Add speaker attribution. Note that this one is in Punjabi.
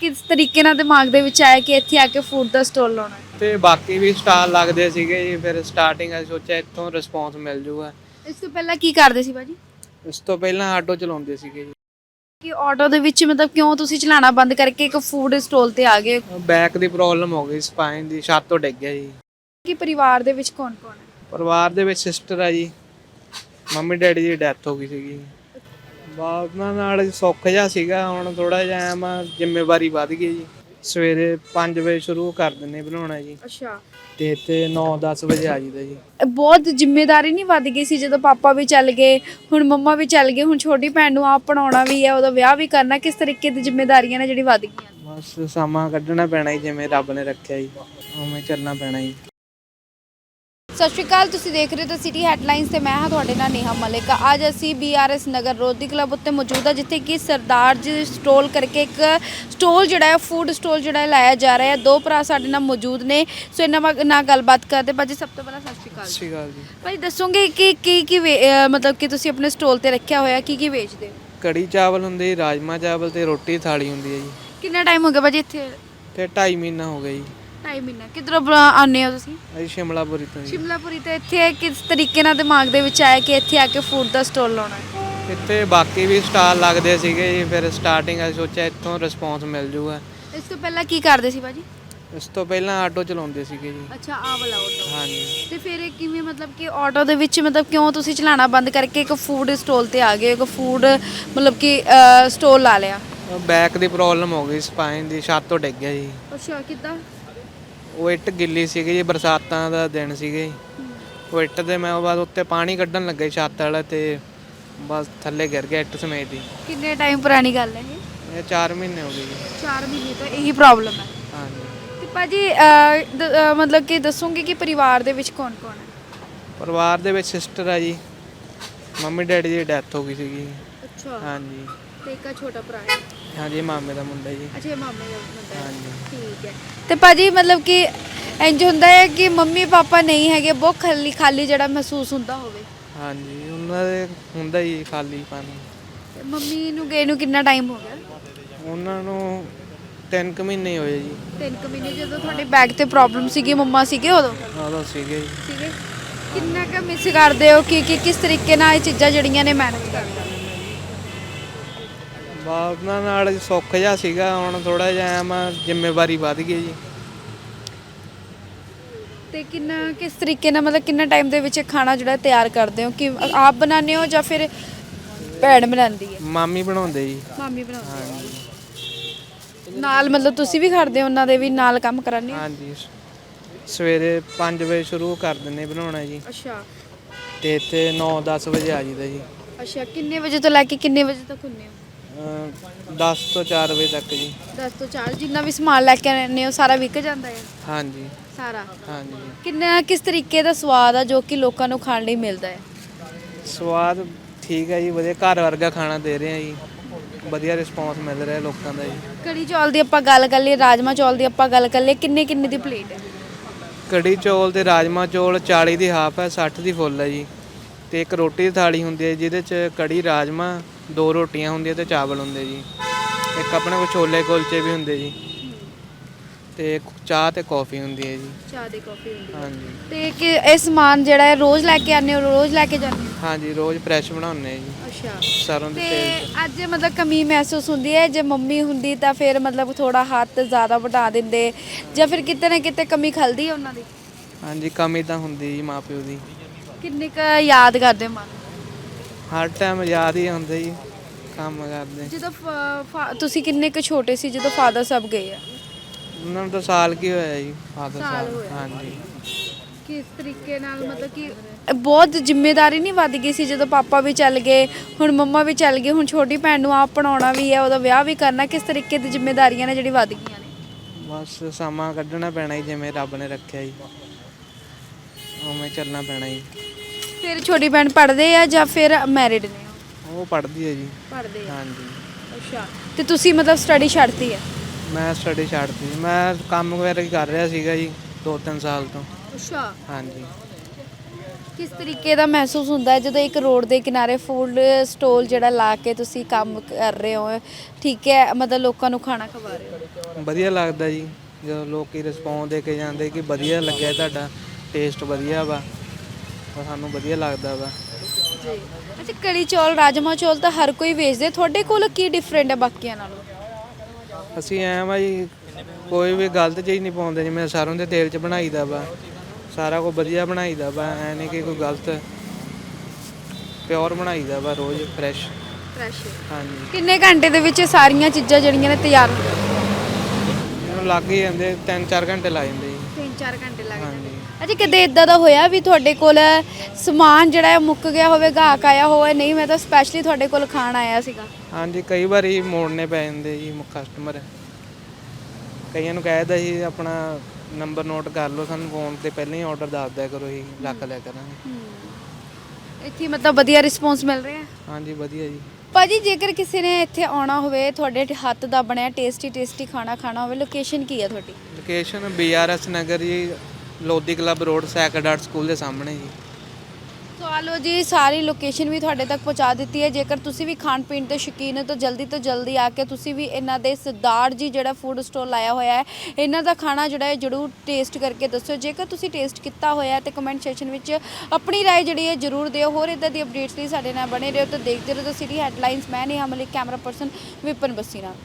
Speaker 1: ਕਿਸ ਤਰੀਕੇ ਨਾਲ ਦਿਮਾਗ ਦੇ ਵਿੱਚ ਆਇਆ ਕਿ ਇੱਥੇ ਆ ਕੇ ਫੂਡ ਦਾ ਸਟਾਲ ਲਾਉਣਾ? ਹੈ
Speaker 2: ਤੇ ਬਾਕੀ ਵੀ ਸਟਾਲ ਲੱਗਦੇ ਸੀਗੇ ਜੀ ਫਿਰ ਸਟਾਰਟਿੰਗ ਅਸੀਂ ਸੋਚਿਆ ਇੱਥੋਂ ਰਿਸਪੌਂਸ ਮਿਲ ਜੂਗਾ।
Speaker 1: ਇਸ ਤੋਂ ਪਹਿਲਾਂ ਕੀ ਕਰਦੇ ਸੀ ਭਾਜੀ?
Speaker 2: ਇਸ ਤੋਂ ਪਹਿਲਾਂ ਆਟੋ ਚਲਾਉਂਦੇ ਸੀਗੇ ਜੀ।
Speaker 1: ਕਿ ਆਟੋ ਦੇ ਵਿੱਚ ਮਤਲਬ ਕਿਉਂ ਤੁਸੀਂ ਚਲਾਉਣਾ ਬੰਦ ਕਰਕੇ ਇੱਕ ਫੂਡ ਸਟਾਲ ਤੇ ਆ ਗਏ?
Speaker 2: ਬੈਕ ਦੀ ਪ੍ਰੋਬਲਮ ਹੋ ਗਈ ਸਪਾਈਨ ਦੀ ਛੱਤ ਤੋਂ ਡਿੱਗ ਗਿਆ ਜੀ।
Speaker 1: ਕਿ ਪਰਿਵਾਰ ਦੇ ਵਿੱਚ ਕੌਣ ਕੌਣ ਹੈ?
Speaker 2: ਪਰਿਵਾਰ ਦੇ ਵਿੱਚ ਸਿਸਟਰ ਆ ਜੀ। ਮੰਮੀ ਡੈਡੀ ਦੀ ਡੈਥ ਹੋ ਗਈ ਸੀਗੀ। ਬਾਪਨਾ ਨਾਲ ਸੁੱਖ ਜਿਹਾ ਸੀਗਾ ਹੁਣ ਥੋੜਾ ਜਿਹਾ ਐਂ ਵਾ ਜ਼ਿੰਮੇਵਾਰੀ ਵੱਧ ਗਈ ਜੀ। ਸਵੇਰੇ 5 ਵਜੇ ਸ਼ੁਰੂ ਕਰ ਦਿੰਨੇ ਬਣਾਉਣਾ ਜੀ।
Speaker 1: ਅੱਛਾ।
Speaker 2: ਤੇ ਇੱਥੇ 9-10 ਵਜੇ ਆ ਜੀਦਾ ਜੀ।
Speaker 1: ਬਹੁਤ ਜ਼ਿੰਮੇਵਾਰੀ ਨਹੀਂ ਵੱਧ ਗਈ ਸੀ ਜਦੋਂ ਪਾਪਾ ਵੀ ਚੱਲ ਗਏ ਹੁਣ ਮੰਮਾ ਵੀ ਚੱਲ ਗਏ ਹੁਣ ਛੋਟੀ ਭੈਣ ਨੂੰ ਆਪ ਪੜਾਉਣਾ ਵੀ ਹੈ ਉਹਦਾ ਵਿਆਹ ਵੀ ਕਰਨਾ ਕਿਸ ਤਰੀਕੇ ਦੀ ਜ਼ਿੰਮੇਵਾਰੀਆਂ ਨੇ ਜਿਹੜੀ ਵੱਧ ਗਈਆਂ?
Speaker 2: ਬਸ ਸਮਾਂ ਕੱਢਣਾ ਪੈਣਾ ਜੀ ਜਿਵੇਂ ਰੱਬ ਨੇ ਰੱਖਿਆ ਜੀ। ਉਵੇਂ ਚੱਲਣਾ ਪੈਣਾ ਜੀ।
Speaker 1: ਸਤਿ ਸ਼੍ਰੀ ਅਕਾਲ ਤੁਸੀਂ ਦੇਖ ਰਹੇ ਹੋ ਸਿਟੀ ਹੈਡਲਾਈਨਸ ਤੇ ਮੈਂ ਹਾਂ ਤੁਹਾਡੇ ਨਾਲ ਨੇਹਾ ਮਲਿਕ। ਅੱਜ ਅਸੀਂ ਬੀਆਰਐਸ ਨਗਰ ਰੋਦੀ ਕਲੱਬ ਉੱਤੇ ਮੌਜੂਦ ਹਾਂ ਜਿੱਥੇ ਕਿ ਸਰਦਾਰ ਜੀ ਸਟੋਲ ਕਰਕੇ ਇੱਕ ਸਟੋਲ ਜਿਹੜਾ ਹੈ ਫੂਡ ਸਟੋਲ ਜਿਹੜਾ ਹੈ ਲਾਇਆ ਜਾ ਰਿਹਾ ਹੈ। ਦੋ ਭਰਾ ਸਾਡੇ ਨਾਲ ਮੌਜੂਦ ਨੇ ਸੋ ਇਹਨਾਂ ਨਾਲ ਗੱਲਬਾਤ ਕਰਦੇ ਭਾਜੀ ਸਭ ਤੋਂ ਪਹਿਲਾਂ ਸਤਿ ਸ਼੍ਰੀ ਅਕਾਲ
Speaker 2: ਸਤਿ ਸ਼੍ਰੀ ਅਕਾਲ ਜੀ।
Speaker 1: ਭਾਜੀ ਦੱਸੋਗੇ ਕਿ ਕੀ ਕੀ ਮਤਲਬ ਕਿ ਤੁਸੀਂ ਆਪਣੇ ਸਟੋਲ ਤੇ ਰੱਖਿਆ ਹੋਇਆ ਕੀ ਕੀ ਵੇਚਦੇ ਹੋ?
Speaker 2: ਕੜੀ ਚਾਵਲ ਹੁੰਦੇ ਰਾਜਮਾ ਚਾਵਲ ਤੇ ਰੋਟੀ ਥਾਲੀ ਹੁੰਦੀ ਹੈ ਜੀ।
Speaker 1: ਕਿੰਨਾ ਟਾਈਮ ਹੋ ਗਿਆ ਭਾਜੀ ਇੱਥੇ?
Speaker 2: ਤੇ 2.5 ਮਹੀਨਾ ਹੋ ਗਿਆ ਜੀ।
Speaker 1: ਢਾਈ ਮਹੀਨਾ। ਕਿਧਰੋਂ ਆਉਂਦੇ ਹੋ ਤੁਸੀਂ?
Speaker 2: ਅਸੀਂ ਸ਼ਿਮਲਾਪੁਰੀ ਤੋਂ ਜੀ।
Speaker 1: ਸ਼ਿਮਲਾਪੁਰੀ ਤੋਂ ਇੱਥੇ ਕਿਸ ਤਰੀਕੇ ਨਾਲ ਦਿਮਾਗ ਦੇ ਵਿੱਚ ਆਇਆ ਕਿ ਇੱਥੇ ਆ ਕੇ ਫੂਡ ਦਾ ਸਟਾਲ ਲਾਉਣਾ ਹੈ?
Speaker 2: ਇੱਥੇ ਬਾਕੀ ਵੀ ਸਟਾਲ ਲੱਗਦੇ ਸੀਗੇ ਜੀ ਫਿਰ ਸਟਾਰਟਿੰਗ ਅਸੀਂ ਸੋਚਿਆ ਇੱਥੋਂ ਰਿਸਪੌਂਸ ਮਿਲ ਜੂਗਾ।
Speaker 1: ਇਸ ਤੋਂ ਪਹਿਲਾਂ ਕੀ ਕਰਦੇ ਸੀ ਭਾਜੀ?
Speaker 2: ਇਸ ਤੋਂ ਪਹਿਲਾਂ ਆਟੋ ਚਲਾਉਂਦੇ ਸੀਗੇ ਜੀ।
Speaker 1: ਅੱਛਾ ਆ ਵਾਲਾ ਆਟੋ
Speaker 2: ਹਾਂਜੀ।
Speaker 1: ਤੇ ਫਿਰ ਇਹ ਕਿਵੇਂ ਮਤਲਬ ਕਿ ਆਟੋ ਦੇ ਵਿੱਚ ਮਤਲਬ ਕਿਉਂ ਤੁਸੀਂ ਚਲਾਉਣਾ ਬੰਦ ਕਰਕੇ ਇੱਕ ਫੂਡ ਸਟਾਲ ਤੇ ਆ ਗਏ ਇੱਕ ਫੂਡ ਮਤਲਬ ਕਿ ਸਟਾਲ ਲਾ ਲਿਆ?
Speaker 2: ਬੈਕ ਦੀ ਪ੍ਰੋਬਲਮ ਹੋ ਗਈ ਸਪਾਈਨ ਦੀ ਛੱਤ ਤੋਂ ਡਿੱਗ ਗਿਆ ਜੀ।
Speaker 1: ਅੱਛਾ ਕਿੱਦਾਂ?
Speaker 2: ਉਹ ਇੱਟ ਗਿੱਲੀ ਸੀਗੀ ਜੀ ਬਰਸਾਤਾਂ ਦਾ ਦਿਨ ਸੀਗੇ। ਉਹ ਇੱਟ ਦੇ ਮੈਂ ਉਹ ਬਾਅਦ ਉੱਤੇ ਪਾਣੀ ਕੱਢਣ ਲੱਗਾ ਛੱਤ ਵਾਲਾ ਤੇ ਬਸ ਥੱਲੇ ਗਿਰ ਗਿਆ ਇੱਟ ਸਮੇਤ ਹੀ।
Speaker 1: ਕਿੰਨੇ ਟਾਈਮ ਪੁਰਾਣੀ ਗੱਲ ਹੈ ਇਹ?
Speaker 2: ਇਹ 4 ਮਹੀਨੇ ਹੋ ਗਏ ਜੀ।
Speaker 1: 4 ਮਹੀਨੇ ਤੋਂ ਇਹੀ ਪ੍ਰੋਬਲਮ ਹੈ।
Speaker 2: ਹਾਂਜੀ।
Speaker 1: ਤੇ ਭਾਜੀ ਅਹ, ਦ- ਅਹ, ਮਤਲਬ ਕਿ ਦੱਸੋਗੇ ਕਿ ਪਰਿਵਾਰ ਦੇ ਵਿੱਚ ਕੌਣ ਕੌਣ ਹੈ?
Speaker 2: ਪਰਿਵਾਰ ਦੇ ਵਿੱਚ ਸਿਸਟਰ ਆ ਜੀ। ਮੰਮੀ ਡੈਡੀ ਦੀ ਡੈਥ ਹੋ ਗਈ ਸੀਗੀ।
Speaker 1: ਅੱਛਾ।
Speaker 2: ਹਾਂਜੀ।
Speaker 1: ਤੇ ਇੱਕ ਛੋਟਾ ਭਰਾ ਹੈ।
Speaker 2: ਹਾਂਜੀ ਮਾਮੇ ਦਾ ਮੁੰਡਾ ਜੀ।
Speaker 1: ਅੱਛਾ ਇਹ ਮਾਮੇ ਦਾ ਮੁੰਡਾ ਹੈ।
Speaker 2: ਹਾਂਜੀ।
Speaker 1: ਠੀਕ ਹੈ। ਤੇ ਭਾਜੀ ਮਤਲਬ ਕਿ ਇੰਜ ਹੁੰਦਾ ਹੈ ਕਿ ਮੰਮੀ ਪਾਪਾ ਨਹੀਂ ਹੈਗੇ ਬਹੁਤ ਖਾਲੀ ਖਾਲੀ ਜਿਹੜਾ ਮਹਿਸੂਸ ਹੁੰਦਾ ਹੋਵੇ।
Speaker 2: ਹਾਂਜੀ ਉਹਨਾਂ ਦੇ ਹੁੰਦਾ ਹੀ ਖਾਲੀ
Speaker 1: ਤੇ ਮੰਮੀ ਨੂੰ ਗਏ ਨੂੰ ਕਿੰਨਾ ਟਾਈਮ ਹੋ ਗਿਆ?
Speaker 2: ਉਹਨਾਂ ਨੂੰ 3 ਕੁ ਮਹੀਨੇ ਹੀ ਹੋਏ ਜੀ।
Speaker 1: ਤਿੰਨ ਕੁ ਮਹੀਨੇ ਜਦੋਂ ਤੁਹਾਡੇ ਬੈਗ ਤੇ ਪ੍ਰੋਬਲਮ ਸੀਗੀ ਮੰਮਾ ਸੀਗੇ ਉਦੋਂ?
Speaker 2: ਉਦੋਂ ਸੀਗੇ ਜੀ।
Speaker 1: ਸੀਗੇ। ਕਿੰਨਾ ਕੁ ਮਿਸ ਕਰਦੇ ਹੋ? ਕਿ ਕਿ ਕਿਸ ਤਰੀਕੇ ਨਾਲ ਇਹ ਚੀਜ਼ਾਂ ਜਿਹੜੀਆਂ ਨੇ ਮੈਨੇਜ ਕਰਦੇ ਹੋ?
Speaker 2: ਬਾਪਨਾ ਨਾਲ ਸੁੱਖ ਜਿਹਾ ਸੀਗਾ ਹੁਣ ਥੋੜਾ ਜਿਹਾ ਐਂ ਜ਼ਿੰਮੇਵਾਰੀ ਵੱਧ ਗਈ ਜੀ।
Speaker 1: ਤੇ ਕਿੰਨਾ ਕਿਸ ਤਰੀਕੇ ਨਾਲ ਮਤਲਬ ਕਿੰਨਾ ਟਾਈਮ ਦੇ ਵਿੱਚ ਇਹ ਖਾਣਾ ਜਿਹੜਾ ਤਿਆਰ ਕਰਦੇ ਹੋ? ਕਿ ਆਪ ਬਣਾਉਂਦੇ ਹੋ ਜਾਂ ਫਿਰ ਭੈਣ ਬਣਾਉਂਦੀ ਹੈ?
Speaker 2: ਮਾਮੀ ਬਣਾਉਂਦੇ ਜੀ।
Speaker 1: ਮਾਮੀ ਬਣਾਉਂਦੀ
Speaker 2: ਹਾਂਜੀ
Speaker 1: ਹੈ? ਨਾਲ ਮਤਲਬ ਤੁਸੀਂ ਵੀ ਕਰਦੇ ਹੋ ਉਹਨਾਂ ਦੇ ਵੀ ਨਾਲ ਕੰਮ ਕਰਾਉਂਦੇ ਹੋ?
Speaker 2: ਹਾਂਜੀ। ਸਵੇਰੇ 5 ਵਜੇ ਸ਼ੁਰੂ ਕਰ ਦਿੰਨੇ ਬਣਾਉਣਾ ਜੀ।
Speaker 1: ਅੱਛਾ।
Speaker 2: ਤੇ ਇੱਥੇ 9-10 ਵਜੇ ਆ ਜੀਦਾ ਜੀ।
Speaker 1: ਅੱਛਾ ਕਿੰਨੇ ਵਜੇ ਤੋਂ ਲੈ ਕੇ ਕਿੰਨੇ ਵਜੇ ਤੱਕ ਹੁੰਨੇ ਹੋ?
Speaker 2: 10 ਤੋਂ 4 ਵਜੇ ਤੱਕ ਜੀ।
Speaker 1: 10 ਤੋਂ 4 ਜਿੰਨਾ ਵੀ ਸਮਾਨ ਲੈ ਕੇ ਆਉਂਦੇ ਹੋ ਸਾਰਾ ਵਿਕ ਜਾਂਦਾ ਹੈ?
Speaker 2: ਹਾਂਜੀ।
Speaker 1: ਸਾਰਾ?
Speaker 2: ਹਾਂਜੀ।
Speaker 1: ਕਿੰਨਾ ਕਿਸ ਤਰੀਕੇ ਦਾ ਸਵਾਦ ਆ ਜੋ ਕਿ ਲੋਕਾਂ ਨੂੰ ਖਾਣ ਲਈ ਮਿਲਦਾ ਹੈ?
Speaker 2: ਸਵਾਦ ਠੀਕ ਹੈ ਜੀ ਵਧੀਆ। ਘਰ ਵਰਗਾ ਖਾਣਾ ਦੇ ਰਹੇ ਆ ਜੀ। ਵਧੀਆ ਰਿਸਪੌਂਸ ਮਿਲ ਰਿਹਾ ਲੋਕਾਂ ਦਾ ਜੀ।
Speaker 1: ਕੜੀ ਚੌਲ ਦੀ ਆਪਾਂ ਗੱਲ ਕਰ ਲਈਏ ਰਾਜਮਾ ਚੌਲ ਦੀ ਆਪਾਂ ਗੱਲ ਕਰ ਲਈਏ ਕਿੰਨੇ ਕਿੰਨੇ ਦੀ ਪਲੇਟ ਹੈ?
Speaker 2: ਕੜੀ ਚੌਲ ਤੇ ਰਾਜਮਾ ਚੌਲ 40 ਦੀ ਹਾਫ ਹੈ 60 ਦੀ ਫੁੱਲ ਹੈ ਜੀ। ਤੇ ਇੱਕ ਰੋਟੀ ਦੀ ਥਾਲੀ ਹੁੰਦੀ ਹੈ ਜਿਹਦੇ ਚ ਕੜੀ ਰਾਜਮਾ ਦੋ ਰੋਟੀਆਂ ਹੁੰਦੀਆਂ ਤੇ ਚਾਵਲ ਹੁੰਦੇ ਜੀ। ਇੱਕ ਆਪਣੇ ਕੋਲ ਛੋਲੇ ਕੁਲਚੇ ਵੀ ਹੁੰਦੇ ਜੀ। ਤੇ ਚਾਹ ਤੇ ਕੌਫੀ ਹੁੰਦੀ ਹੈ ਜੀ।
Speaker 1: ਚਾਹ ਦੀ ਕਾਫੀ ਹੁੰਦੀ
Speaker 2: ਹਾਂਜੀ।
Speaker 1: ਤੇ ਕਿ ਇਹ ਸਮਾਨ ਜਿਹੜਾ ਹੈ ਰੋਜ਼ ਲੈ ਕੇ ਆਉਂਦੇ ਹੋ ਰੋਜ਼ ਲੈ ਕੇ ਜਾਂਦੇ ਹੋ?
Speaker 2: ਹਾਂਜੀ ਰੋਜ਼ ਫਰੈਸ਼ ਬਣਾਉਂਦੇ ਆ ਜੀ।
Speaker 1: ਅੱਛਾ।
Speaker 2: ਸਰੋਂ ਦੇ ਤੇਲ
Speaker 1: ਤੇ
Speaker 2: 'ਚ।
Speaker 1: ਅੱਜ ਮਤਲਬ ਕਮੀ ਮਹਿਸੂਸ ਹੁੰਦੀ ਹੈ ਜੇ ਮੰਮੀ ਹੁੰਦੀ ਤਾਂ ਫਿਰ ਮਤਲਬ ਥੋੜਾ ਹੱਥ ਜ਼ਿਆਦਾ ਵਟਾ ਦਿੰਦੇ ਜਾਂ ਫਿਰ ਕਿਤੇ ਨਾ ਕਿਤੇ ਕਮੀ ਖਲਦੀ ਹੈ ਉਹਨਾਂ ਦੀ?
Speaker 2: ਹਾਂਜੀ ਕਮੀ ਤਾਂ ਹੁੰਦੀ ਜੀ ਮਾਪਿਓ ਦੀ।
Speaker 1: ਕਿੰਨੀ ਕੁ ਯਾਦ ਕਰਦੇ ਮਨ?
Speaker 2: ਹਰ ਟਾਈਮ ਯਾਦ ਹੀ ਆਉਂਦਾ ਜੀ ਕੰਮ ਕਰਦੇ।
Speaker 1: ਜਦੋਂ ਫ- ਫਾ- ਤੁਸੀਂ ਕਿੰਨੇ ਕੁ ਛੋਟੇ ਸੀ ਜਦੋਂ ਫਾਦਰ ਸਾਹਿਬ ਗਏ ਆ?
Speaker 2: ਉਹਨਾਂ ਨੂੰ ਤਾਂ ਸਾਲ ਕੀ ਹੋਇਆ ਜੀ ਫਾਦਰ
Speaker 1: ਸਾਲ
Speaker 2: ਸਾਹਿਬ
Speaker 1: ਹੋਇਆ।
Speaker 2: ਹਾਂਜੀ।
Speaker 1: ਕਿਸ ਤਰੀਕੇ ਨਾਲ ਮਤਲਬ ਕਿ ਬਹੁਤ ਜ਼ਿੰਮੇਵਾਰੀ ਨਹੀਂ ਵੱਧ ਗਈ ਸੀ ਜਦੋਂ ਪਾਪਾ ਵੀ ਚੱਲ ਗਏ ਹੁਣ ਮੰਮਾ ਵੀ ਚੱਲ ਗਏ ਹੁਣ ਛੋਟੀ ਭੈਣ ਨੂੰ ਆਪ ਪੜਾਉਣਾ ਵੀ ਹੈ ਉਹਦਾ ਵਿਆਹ ਵੀ ਕਰਨਾ ਕਿਸ ਤਰੀਕੇ ਦੀ ਜ਼ਿੰਮੇਵਾਰੀਆਂ ਨੇ ਜਿਹੜੀ ਵੱਧ ਗਈਆਂ ਨੇ?
Speaker 2: ਬਸ ਸਮਾਂ ਕੱਢਣਾ ਪੈਣਾ ਜੀ ਜਿਵੇਂ ਰੱਬ ਨੇ ਰੱਖਿਆ ਜੀ। ਉਵੇਂ ਚੱਲਣਾ ਪੈਣਾ ਜੀ।
Speaker 1: ਫਿਰ ਛੋਟੀ ਭੈਣ ਪੜ੍ਹਦੇ ਆ ਜਾਂ ਫਿਰ ਮੈਰਿਡ ਨੇ? ਉਹ?
Speaker 2: ਪੜ੍ਹਦੀ ਹੈ ਜੀ।
Speaker 1: ਪੜ੍ਹਦੇ ਆ।
Speaker 2: ਹਾਂਜੀ।
Speaker 1: ਅੱਛਾ। ਤੇ ਤੁਸੀਂ ਮਤਲਬ ਸਟੱਡੀ ਛੱਡਤੀ ਹੈ
Speaker 2: ਮੈਂ ਸਟੱਡੀ ਛੱਡਤੀ। ਮੈਂ ਕੰਮ ਵਗੈਰਾ ਹੀ ਕਰ ਰਿਹਾ ਸੀਗਾ ਜੀ 2-3 ਸਾਲ ਤੋਂ।
Speaker 1: ਅੱਛਾ।
Speaker 2: ਹਾਂਜੀ।
Speaker 1: ਕਿਸ ਤਰੀਕੇ ਦਾ ਮਹਿਸੂਸ ਹੁੰਦਾ ਹੈ ਜਦੋਂ ਇੱਕ ਰੋਡ ਦੇ ਕਿਨਾਰੇ ਫੂਡ ਸਟੋਲ ਜਿਹੜਾ ਲਾ ਕੇ ਤੁਸੀਂ ਕੰਮ ਕਰ ਰਹੇ ਹੋ? ਠੀਕ ਹੈ ਮਤਲਬ ਲੋਕਾਂ ਨੂੰ ਖਾਣਾ ਖਵਾ ਰਹੇ ਹੋ?
Speaker 2: ਵਧੀਆ ਲੱਗਦਾ ਜੀ। ਜਦੋਂ ਲੋਕੀ ਰਿਸਪੌਂਸ ਦੇ ਕੇ ਜਾਂਦੇ ਕਿ ਵਧੀਆ ਲੱਗਿਆ ਤੁਹਾਡਾ। ਟੇਸਟ ਵਧੀਆ ਵਾ। ਤਾਂ ਸਾਨੂੰ ਵਧੀਆ ਲੱਗਦਾ ਵਾ।
Speaker 1: ਜੀ। ਅੱਛਾ ਕੜੀ ਚੌਲ ਰਾਜਮਾ ਚੌਲ ਤਾਂ ਹਰ ਕੋਈ ਵੇਚਦੇ। ਤੁਹਾਡੇ ਕੋਲ ਕੀ ਡਿਫਰੈਂਟ ਹੈ ਬਾਕੀਆਂ ਨਾਲੋਂ?
Speaker 2: ਅਸੀਂ ਐਂ ਵਾ ਜੀ ਕੋਈ ਵੀ ਗਲਤ ਚੀਜ਼ ਨਹੀਂ ਪਾਉਂਦੇ। ਜਿਵੇਂ ਸਰੋਂ ਦੇ ਤੇਲ 'ਚ ਬਣਾਈਦਾ ਵਾ। ਸਾਰਾ ਕੁਝ ਵਧੀਆ ਬਣਾਈਦਾ ਵਾ। ਐ ਨਹੀਂ ਕਿ ਕੋਈ ਗਲਤ ਪਿਓਰ ਬਣਾਈਦਾ ਵਾ ਰੋਜ਼ ਫਰੈਸ਼
Speaker 1: ਫਰੈਸ਼
Speaker 2: ਹਾਂਜੀ।
Speaker 1: ਕਿੰਨੇ ਘੰਟੇ ਦੇ ਵਿੱਚ ਇਹ ਸਾਰੀਆਂ ਚੀਜ਼ਾਂ ਜਿਹੜੀਆਂ ਨੇ ਤਿਆਰ? ਹੋ ਜਾਂਦੀਆਂ
Speaker 2: ਇਹਨੂੰ ਲੱਗ ਹੀ ਜਾਂਦੇ 3-4 ਘੰਟੇ ਲੱਗ ਜਾਂਦੇ ਜੀ।
Speaker 1: 3-4 ਘੰਟੇ ਲੱਗ
Speaker 2: ਹਾਂਜੀ
Speaker 1: ਅੱਛਾ ਕਦੇ ਇਦਾਂ ਦਾ ਹੋਇਆ ਵੀ ਤੁਹਾਡੇ ਕੋਲ ਸਮਾਨ ਜਿਹੜਾ ਹੈ ਮੁੱਕ ਗਿਆ ਹੋਵੇ ਗਾਹਕ ਆਇਆ ਹੋਵੇ? ਨਹੀਂ ਮੈਂ ਤਾਂ ਸਪੈਸ਼ਲੀ ਤੁਹਾਡੇ ਕੋਲ ਖਾਣ ਆਇਆ ਸੀਗਾ।
Speaker 2: ਹਾਂਜੀ ਕਈ ਵਾਰੀ ਮੋੜਨੇ ਪੈ ਜਾਂਦੇ ਜੀ ਕਸਟਮਰ ਕਈਆਂ ਨੂੰ ਕਹਿਦਾ ਜੀ ਆਪਣਾ ਨੰਬਰ ਨੋਟ ਕਰ ਲਓ ਸਾਨੂੰ ਫੋਨ ਤੇ ਪਹਿਲਾਂ ਹੀ ਆਰਡਰ ਦੱਸ ਦਿਆ ਕਰੋ ਜੀ ਲੱਖ ਲਿਆ ਕਰਾਂਗੇ।
Speaker 1: ਇੱਥੇ ਮਤਲਬ ਵਧੀਆ ਰਿਸਪੌਂਸ ਮਿਲ ਰਿਹਾ? ਹੈ
Speaker 2: ਹਾਂਜੀ ਵਧੀਆ ਜੀ।
Speaker 1: ਭਾਜੀ ਜੇਕਰ ਕਿਸੇ ਨੇ ਇੱਥੇ ਆਉਣਾ ਹੋਵੇ ਤੁਹਾਡੇ ਹੱਥ ਦਾ ਬਣਿਆ ਟੇਸਟੀ ਟੇਸਟੀ ਖਾਣਾ ਖਾਣਾ ਹੋਵੇ ਲੋਕੇਸ਼ਨ ਕੀ ਹੈ ਤੁਹਾਡੀ?
Speaker 2: ਲੋਕੇਸ਼ਨ ਬੀਆਰਐਸ ਨਗਰ ਜੀ Lodhi club road sacred art school ਦੇ ਸਾਹਮਣੇ ਜੀ
Speaker 1: ਸੋ ਆ ਲਓ ਜੀ ਸਾਰੀ ਲੋਕੇਸ਼ਨ ਵੀ ਤੁਹਾਡੇ ਤੱਕ ਪਹੁੰਚਾ ਦਿੱਤੀ ਹੈ ਜੇਕਰ ਤੁਸੀਂ ਵੀ ਖਾਣ ਪੀਣ ਦੇ ਸ਼ੌਕੀਨ ਹੋ ਤਾਂ ਜਲਦੀ ਤੋਂ ਜਲਦੀ ਆ ਕੇ ਤੁਸੀਂ ਵੀ ਇਹਨਾਂ ਦੇ ਸਰਦਾਰ ਜੀ ਜਿਹੜਾ ਫੂਡ ਸਟੋਰ ਲਾਇਆ ਹੋਇਆ ਹੈ ਇਹਨਾਂ ਦਾ ਖਾਣਾ ਜਿਹੜਾ ਹੈ ਜਰੂਰ ਟੇਸਟ ਕਰਕੇ ਦੱਸਿਓ ਜੇਕਰ ਤੁਸੀਂ ਟੇਸਟ ਕੀਤਾ ਹੋਇਆ ਹੈ ਤੇ ਕਮੈਂਟ ਸੈਕਸ਼ਨ ਵਿੱਚ ਆਪਣੀ رائے ਜਿਹੜੀ ਹੈ ਜਰੂਰ ਦਿਓ ਹੋਰ ਇਦਾਂ ਦੀ ਅਪਡੇਟਸ ਲਈ ਸਾਡੇ ਨਾਲ ਬਣੇ ਰਹੋ ਤੇ ਦੇਖਦੇ ਰਹੋ ਤਾਂ ਸਿਟੀ ਹੈਡਲਾਈਨਸ ਮੈਂ ਨਹੀਂ ਮਲਿਕ ਕੈਮਰਾ ਪਰਸਨ ਵਿਪਨ ਬੱਸੀ ਨਾਲ